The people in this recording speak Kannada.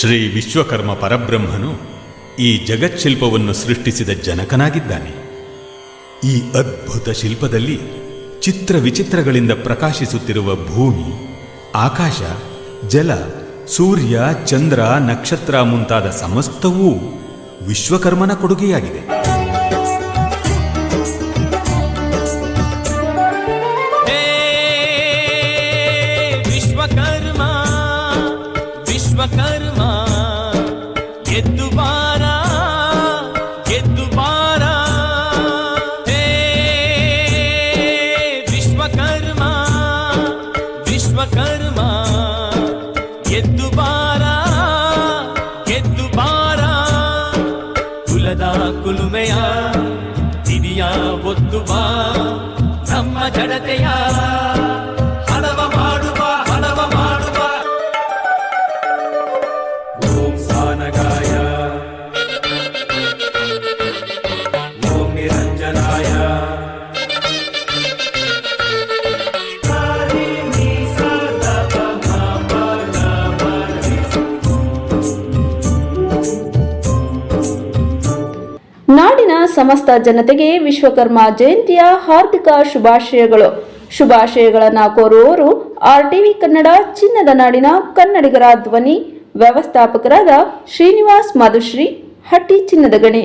ಶ್ರೀ ವಿಶ್ವಕರ್ಮ ಪರಬ್ರಹ್ಮನು ಈ ಜಗಚ್ಶಿಲ್ಪವನ್ನು ಸೃಷ್ಟಿಸಿದ ಜನಕನಾಗಿದ್ದಾನೆ. ಈ ಅದ್ಭುತ ಶಿಲ್ಪದಲ್ಲಿ ಚಿತ್ರ ವಿಚಿತ್ರಗಳಿಂದ ಪ್ರಕಾಶಿಸುತ್ತಿರುವ ಭೂಮಿ, ಆಕಾಶ, ಜಲ, ಸೂರ್ಯ, ಚಂದ್ರ, ನಕ್ಷತ್ರ ಮುಂತಾದ ಸಮಸ್ತವೂ ವಿಶ್ವಕರ್ಮನ ಕೊಡುಗೆಯಾಗಿದೆ. ಗೆದ್ದು ಬಾರ ಗೆದ್ದು ಬಾರ ಹೇ ವಿಶ್ವಕರ್ಮ ವಿಶ್ವಕರ್ಮ ಗೆದ್ದು ಬಾರ ಗೆದ್ದು ಬಾರ ಕುಲದ ಕುಲುಮೆಯ ದಿವಿಯ ಒತ್ತು ಬಾ ನಮ್ಮ ಜಡತೆಯ ಹಣವ ಮಾಡುವ ಹಣವ ಮಾಡುವ ಓಂ ಸಾನಗಾಯ ನಾಡಿನ ಸಮಸ್ತ ಜನತೆಗೆ ವಿಶ್ವಕರ್ಮ ಜಯಂತಿಯ ಹಾರ್ದಿಕ ಶುಭಾಶಯಗಳು. ಶುಭಾಶಯಗಳನ್ನು ಕೋರುವವರು ಆರ್ಟಿವಿ ಕನ್ನಡ ಚಿನ್ನದ ನಾಡಿನ ಕನ್ನಡಿಗರ ಧ್ವನಿ ವ್ಯವಸ್ಥಾಪಕರಾದ ಶ್ರೀನಿವಾಸ್ ಮಧುಶ್ರೀ ಹಟ್ಟಿ ಚಿನ್ನದ ಗಣಿ.